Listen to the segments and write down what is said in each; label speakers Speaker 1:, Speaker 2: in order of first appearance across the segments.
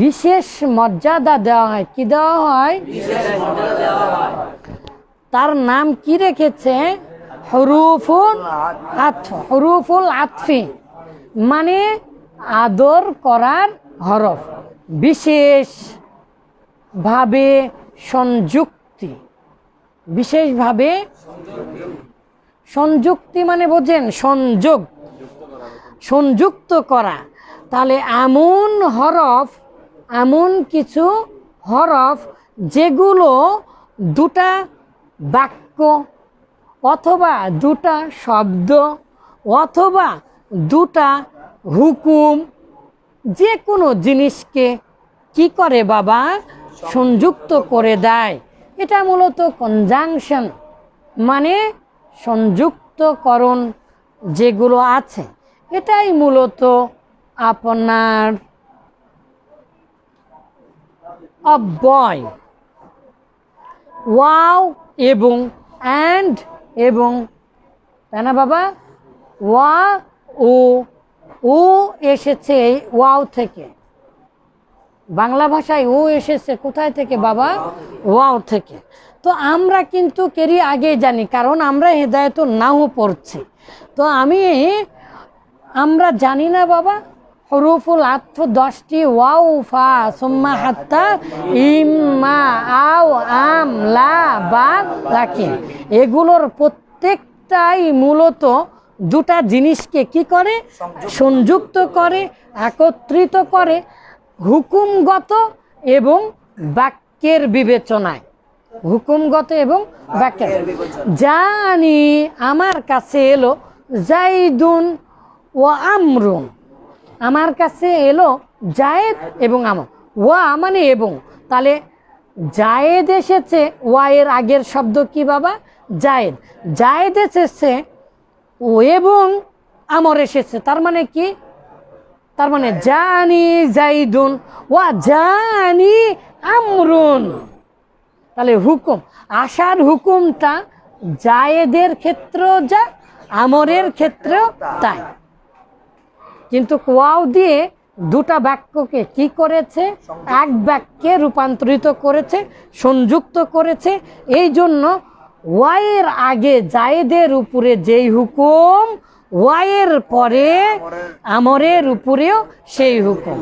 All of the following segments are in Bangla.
Speaker 1: বিশেষ মর্যাদা দেওয়া হয়। কি দেওয়া হয়? তার নাম কি রেখেছে? হরুফুল আতফ। হরুফুল আতফি মানে আদর করার হরফ। বিশেষ ভাবে সংযুক্তি। বিশেষভাবে সংযুক্তি মানে বোঝেন সংযোগ। সংযুক্ত করা। তাহলে এমন হরফ, এমন কিছু হরফ যেগুলো দুটা বাক্য অথবা দুটা শব্দ অথবা দুটা হুকুম যে কোনো জিনিসকে কি করে বাবা? সংযুক্ত করে দেয়। এটা মূলত কনজাংশন মানে সংযুক্তকরণ যেগুলো আছে। এটাই মূলত আপনার অব্যয়। ওয়াও এবং অ্যান্ড এবং, তাই না বাবা? ওয়া ও ও এসেছে ওয়াও থেকে। বাংলা ভাষায় ও এসেছে কোথায় থেকে বাবা? ওয়াও থেকে। তো আমরা কিন্তু কেরি আগে জানি, কারণ আমরা হেদায়ত নাও পড়ছি। তো আমি আমরা জানি না বাবা। হরুফুল আত্ম দশটি ওয়াও, ফা, সুম্মা, হাত্তা ইম্মা আও, আম, লা, বা, লাকিন। এগুলোর প্রত্যেকটাই মূলত দুটা জিনিসকে কি করে? সংযুক্ত করে, একত্রিত করে, হুকুমগত এবং বাক্যের বিবেচনায়। হুকুমগত এবং বাক্যের। জানি, আমার কাছে এলো, জাইদুন ও আমরুন। আমার কাছে এলো জায়েদ এবং আমর। ওয়া মানে এবং। তাহলে জায়েদ এসেছে, ওয়া এর আগের শব্দ কি বাবা? জায়েদ। জায়েদ এসেছে, ও এবং আমর এসেছে। তার মানে কি? তার মানে জানি জাইদুন, ওয়া জানি আমরুন। তাহলে হুকুম, আশার হুকুমটা জায়েদের ক্ষেত্রেও যা, আমরের ক্ষেত্রেও তাই। কিন্তু কোয়াও দিয়ে দুটা বাক্যকে কি করেছে? এক বাক্যে রূপান্তরিত করেছে সংযুক্ত করেছে। এই জন্য ওয়াইয়ের আগে জায়েদের উপরে যেই হুকুম ওয়াইয়ের পরে আমরের উপরেও সেই হুকুম।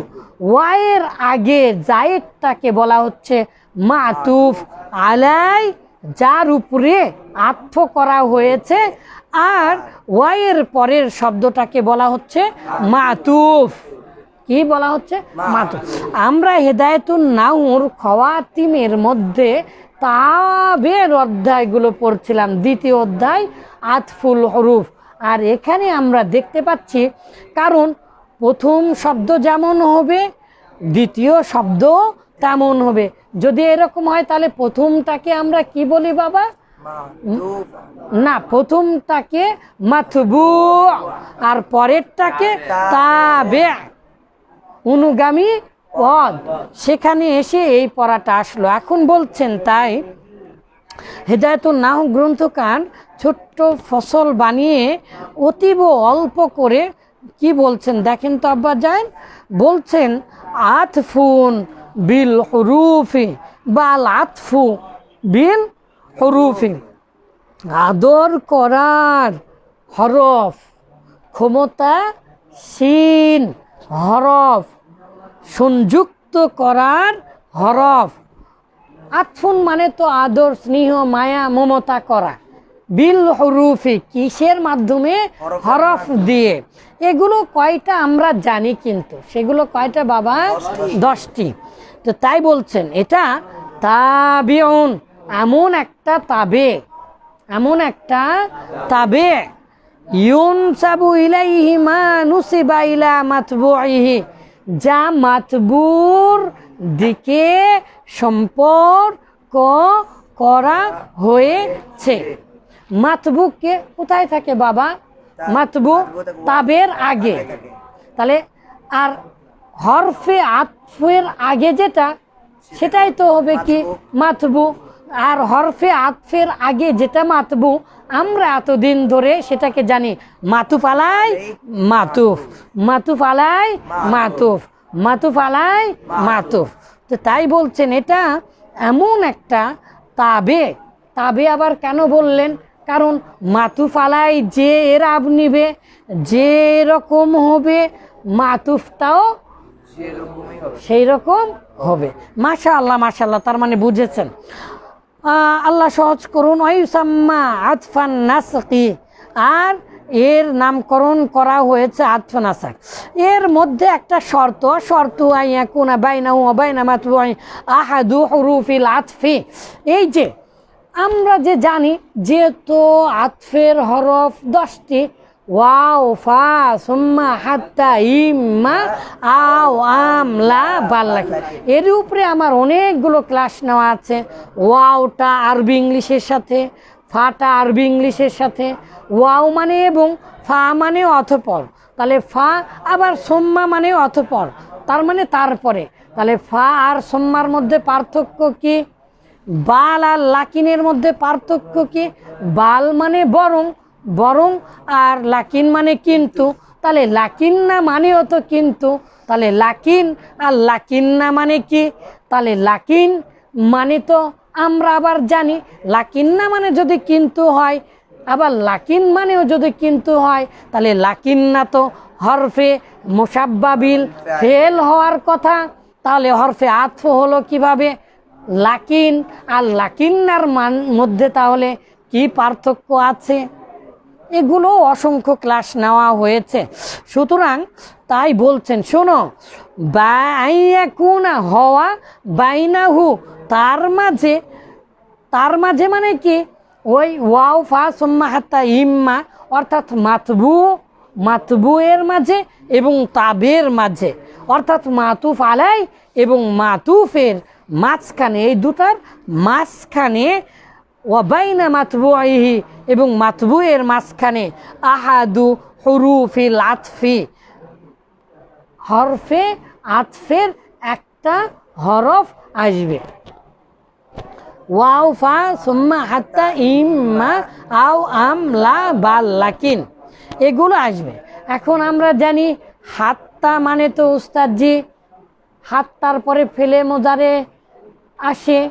Speaker 1: ওয়াইয়ের আগে জায়েদটাকে বলা হচ্ছে মাতুফ আলাই যার উপরে আত্ম করা হয়েছে। আর ওয়াইয়ের পরের শব্দটাকে বলা হচ্ছে মাতুফ। কি বলা হচ্ছে? মাতুফ। আমরা হেদায়তুন নাউর খওয়াতিমের মধ্যে তাবের অধ্যায়গুলো পড়ছিলাম দ্বিতীয় অধ্যায় আতফুল হরুফ। আর এখানে আমরা দেখতে পাচ্ছি কারণ প্রথম শব্দ যেমন হবে দ্বিতীয় শব্দ তেমন হবে। যদি এরকম হয় তাহলে প্রথমটাকে আমরা কি বলি বাবা? না, প্রথমটাকে মাথবু আর পরেরটাকে তাবে। অনুগামী পদ। সেখানে এসে এই পড়াটা আসলো। এখন বলছেন তাই হেদায়ত নাহ গ্রন্থকার ছোট্ট ফসল বানিয়ে অতীব অল্প করে কি বলছেন? দেখেন তো আব্বা যান, বলছেন, আতফুন বিল হরুফি বাল আতফু বিল হরুফি আদর করার হরফ ক্ষমতা সিন হরফ সংযুক্ত করার হরফ। আতফুন মানে তো আদর স্নেহ মায়া মমতা করা। বিল হরুফি কিসের মাধ্যমে? হরফ দিয়ে। এগুলো কয়টা আমরা জানি কিন্তু? সেগুলো কয়টা বাবা? দশটি। তো তাই বলছেন এটা তাবিউন। এমন একটা তাবে, এমন একটা তাবে ইউন সাবু ইলাইহি মা নুসিবা ইলা মাতবুইহি যা মাতবুর দিকে সম্পর্ক করা হয়েছে। মাতবুকে কোথায় থাকে বাবা? মাতবু তাবের আগে। তাহলে আর হরফে আতফের আগে যেটা, সেটাই তো হবে কি? মাতবু আর হরফে আতফের আগে যেটা মাতবু আমরা এতদিন ধরে সেটাকে জানি মাতুফ আলাই মাতুফ। মাতুফ আলাই মাতুফ। মাতুফ আলাই মাতুফ। তো তাই বলছেন এটা এমন একটা তাবে। তাবে আবার কেন বললেন? কারণ মাতুফ আলাই যে এরাব নিবে যে রকম হবে মাতুফটাও সেই রকম হবে। মাশা আল্লাহ মাশা আল্লাহ তার মানে বুঝেছেন। আল্লাহ সহজ করুন। ওয়ুসাম্মা আতফান নাসকি। আর এর নামকরণ করা হয়েছে আতফা নাসাক। এর মধ্যে একটা শর্ত শর্ত আইয়া কোনা বাইনা ও বাইনা মাতু আহাদু হরুফিল আতফি। এই যে, আমরা যে জানি, যেহেতু আতফের হরফ দশটি ওয়াও, ফা, সুম্মা, হাত্তা, ইম্মা, আও, আম, লা বাল্লাকি এর উপরে আমার অনেকগুলো ক্লাস নেওয়া আছে। ওয়াওটা আরবি, ইংলিশের সাথে ফাটা আরবি, ইংলিশের সাথে, ওয়াও মানে এবং ফা মানে অথপর তাহলে ফা, আবার সোম্মা মানে অথপর তার মানে তারপরে। তাহলে ফা আর সোম্মার মধ্যে পার্থক্য কি? বাল আর লাকিনের মধ্যে পার্থক্য কি? বাল মানে বরং বরং আর লাকিন মানে কিন্তু, তাহলে লাকিন না মানেও তো কিন্তু, তাহলে লাকিন আর লাকিন না মানে কি? তাহলে লাকিন মানে তো আমরা আবার জানি, লাকিন না মানে যদি কিন্তু হয়, আবার লাকিন মানেও যদি কিন্তু হয়, তাহলে লাকিন না তো হরফে মোসাব্বাবিল ফেল হওয়ার কথা, তাহলে হরফে আতফ হলো কীভাবে? লাকিন, আর লাকিন্নার মান মধ্যে তাহলে কি পার্থক্য আছে? এগুলো অসংখ্য ক্লাস নেওয়া হয়েছে। সুতরাং তাই বলছেন, শোনো বাইয়াকুনা হওয়া বাইনাহু, তার মাঝে তার মাঝে মানে কি? ওই ওয়াও, ফা, সোম্মা, হাত্তা, ইম্মা, অর্থাৎ মাতবু মাতবু এর মাঝে এবং তাবের মাঝে। অর্থাৎ মাতুফ আলাই এবং মাতুফের মাঝখানে, এই দুটার মাঝখানে ওয়াবাইনা মাতবু আইহি এবং মাতবু এর মাঝখানে আহাদু হরুফিল আতফি। হরফে আতফের একটা হরফ আসবে। ওয়াও, ফা, সুম্মা, হাত্তা ইম্মা আও, আম, লা, বাল, লাকিন। এগুলো আসবে। এখন আমরা জানি হাত্তা মানে তো উস্তাদজি। হাত্তার পরে ফেলে মোজারে আসে।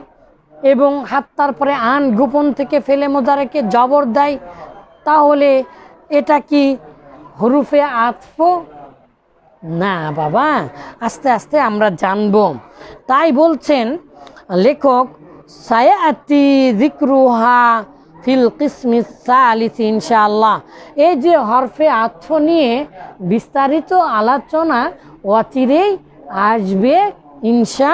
Speaker 1: এবং হাত্তার পরে আন গোপন থেকে ফেলে মোজারেকে জবর দেয়, তাহলে এটা কি হরুফে আতফ? না বাবা, আস্তে আস্তে আমরা জানব। তাই বলছেন লেখক, সায়াতি জিক্রুহা ফিল কিসমিস সালিস ইনশাআল্লাহ। এই যে হরফে আত্ম নিয়ে বিস্তারিত আলোচনা অচিরেই আসবে ইনশা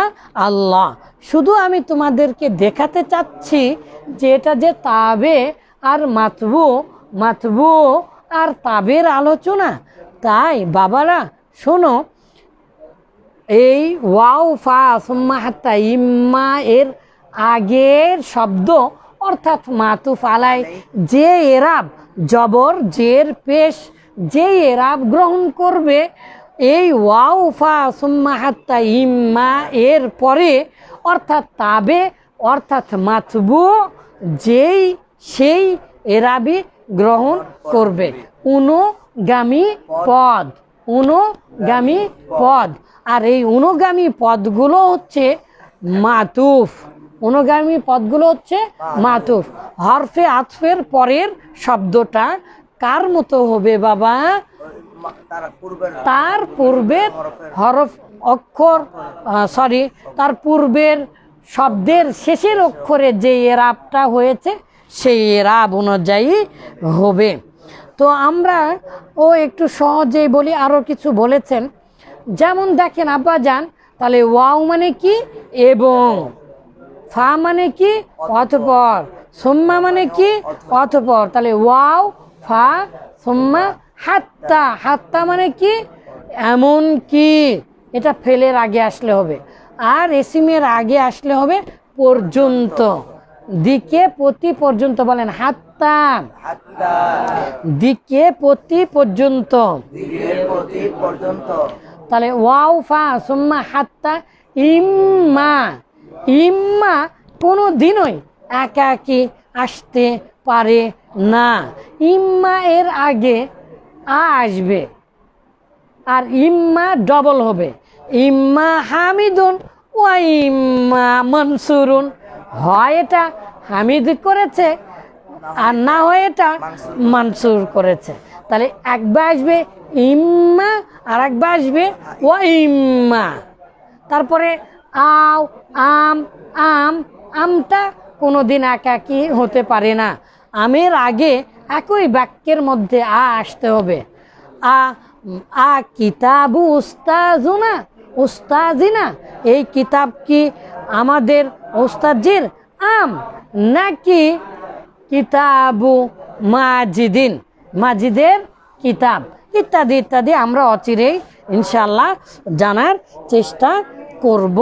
Speaker 1: আল্লাহ শুধু আমি তোমাদেরকে দেখাতে চাচ্ছি যে এটা যে তাবে আর মাতবু মাতবু আর তাবের আলোচনা। তাই বাবারা, শোনো, এই ওয়াও, ফা, সুম্মা, হাত্তা, ইম্মা এর আগের শব্দ, অর্থাৎ মাতুফ আলাই যে এরাব, জবর, জের, পেশ, যে এরাব গ্রহণ করবে, এই ওয়াও, ফা, সুম্মা, হাত্তা, ইম্মা এর পরে অর্থাৎ তাবে, অর্থাৎ মাতবু, যেই, সেই, এরাবি গ্রহণ করবে। অনুগামী পদ অনুগামী পদ। আর এই অনুগামী পদগুলো হচ্ছে মাতুফ। অনুগামী পদগুলো হচ্ছে মাতুফ। হরফে আতফের পরের শব্দটা কার মতো হবে বাবা?
Speaker 2: তার পূর্বের
Speaker 1: হরফ অক্ষর সরি তার পূর্বের শব্দের শেষের অক্ষরে যে এরাবটা হয়েছে সেই এরাব অনুযায়ী হবে। তো আমরা ও একটু সহজেই বলি আরও কিছু বলেছেন। যেমন দেখেন আব্বা যান তাহলে ওয়াও মানে কি? এবং ফা মানে কি? অতপর। সোম্মা মানে কি? অথপর তাহলে ওয়াও ফা সোম্মা হাত্তা হাত্তা মানে কি? এমন কি? এটা ফেলের আগে আসলে হবে। আর এসিমের আগে আসলে হবে পর্যন্ত। দিকে প্রতি পর্যন্ত বলেন হাত্তা। দিকে প্রতি পর্যন্ত।
Speaker 2: প্রতি পর্যন্ত।
Speaker 1: তাহলে ওয়াও ফা সুম্মা হাত্তা ইম্মা। ইম্মা কোনো দিনই একা একাকি আসতে পারে না। ইম্মা এর আগে আ আসবে। আর ইম্মা ডবল হবে। ইম্মা হামিদুন ও ইম্মা মনসুরুন। হয় এটা হামিদ করেছে আর না হয় এটা মনসুর করেছে। তাহলে একবার আসবে ইম্মা আর একবার আসবে ও ইম্মা। তারপরে আও, আম আম, আমটা কোনোদিন একাকি হতে পারে না। আমের আগে একই বাক্যের মধ্যে আ আসতে হবে। আ আ কিতাবু উস্তাজুনা, উস্তাজিনা, এই কিতাব কি আমাদের ওস্তাজির আম, নাকি কিতাবু মাজিদিন, মাজিদের কিতাব? ইত্যাদি ইত্যাদি আমরা অচিরেই ইনশাল্লাহ জানার চেষ্টা করব।